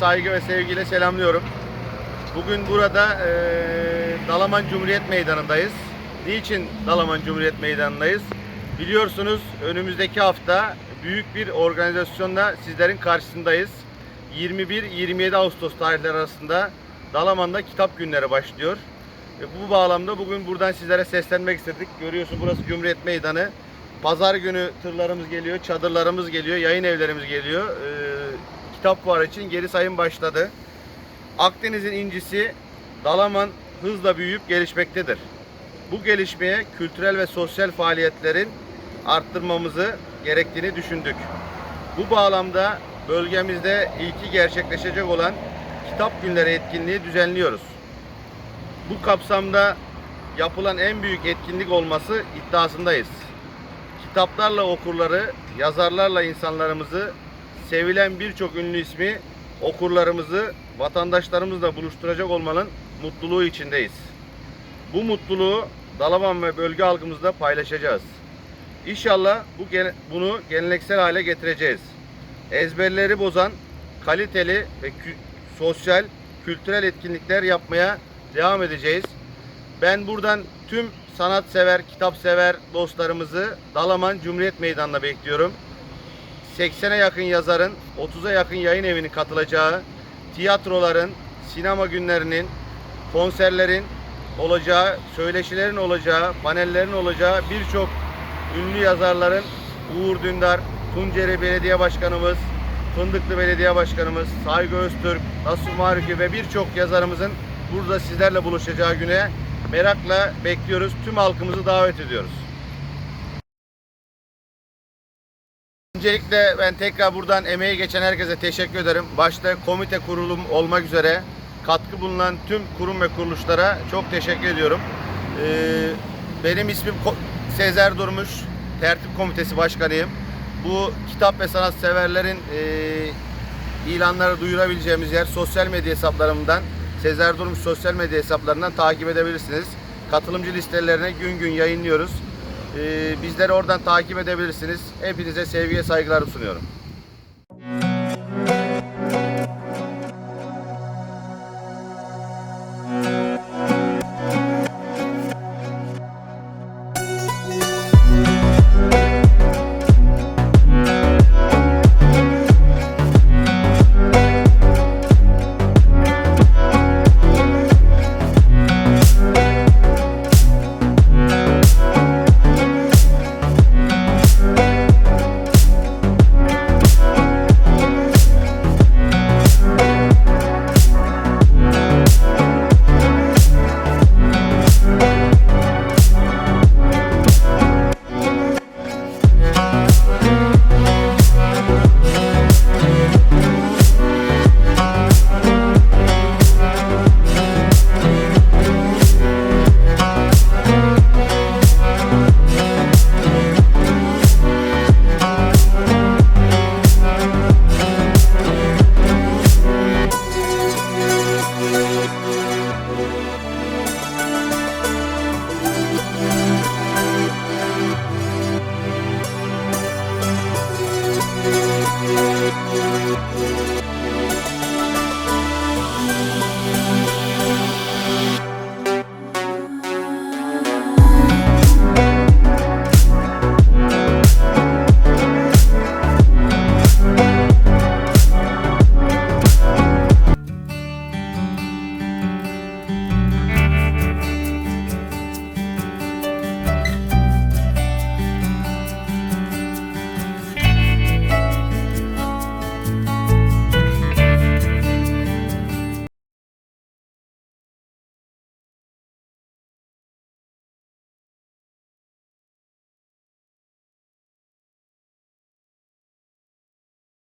saygı ve sevgiyle selamlıyorum. Bugün burada eee, Dalaman Cumhuriyet Meydanı'ndayız. Niçin Dalaman Cumhuriyet Meydanı'ndayız? Biliyorsunuz önümüzdeki hafta büyük bir organizasyonla sizlerin karşısındayız. 21-27 Ağustos tarihleri arasında Dalaman'da kitap günleri başlıyor. E, bu bağlamda bugün buradan sizlere seslenmek istedik. Görüyorsun burası Cumhuriyet Meydanı. Pazar günü tırlarımız geliyor, çadırlarımız geliyor, yayın evlerimiz geliyor. E, kitap fuarı için geri sayım başladı. Akdeniz'in incisi Dalaman hızla büyüyüp gelişmektedir. Bu gelişmeye kültürel ve sosyal faaliyetlerin arttırmamızı gerektiğini düşündük. Bu bağlamda bölgemizde ilki gerçekleşecek olan kitap günleri etkinliği düzenliyoruz. Bu kapsamda yapılan en büyük etkinlik olması iddiasındayız. Kitaplarla okurları, yazarlarla insanlarımızı, sevilen birçok ünlü ismi okurlarımızı, vatandaşlarımızla buluşturacak olmanın mutluluğu içindeyiz. Bu mutluluğu Dalaman ve bölge halkımızla paylaşacağız. İnşallah bu bunu geleneksel hale getireceğiz. Ezberleri bozan kaliteli ve kü- sosyal, kültürel etkinlikler yapmaya devam edeceğiz. Ben buradan tüm sanatsever, kitapsever dostlarımızı Dalaman Cumhuriyet Meydanı'na bekliyorum. 80'e yakın yazarın, 30'a yakın yayın evinin katılacağı, tiyatroların, sinema günlerinin, konserlerin olacağı, söyleşilerin olacağı, panellerin olacağı birçok ünlü yazarların Uğur Dündar, Tunceli Belediye Başkanımız, Fındıklı Belediye Başkanımız, Saygı Öztürk, Nasuh Maruki ve birçok yazarımızın burada sizlerle buluşacağı güne merakla bekliyoruz. Tüm halkımızı davet ediyoruz. Öncelikle ben tekrar buradan emeği geçen herkese teşekkür ederim. Başta komite kurulum olmak üzere katkı bulunan tüm kurum ve kuruluşlara çok teşekkür ediyorum. Ee, benim ismim Sezer Durmuş, Tertip Komitesi Başkanıyım. Bu kitap ve sanat severlerin e, ilanları duyurabileceğimiz yer sosyal medya hesaplarımdan, Sezer Durmuş sosyal medya hesaplarından takip edebilirsiniz. Katılımcı listelerine gün gün yayınlıyoruz. Ee, bizleri oradan takip edebilirsiniz. Hepinize sevgi ve saygılar sunuyorum.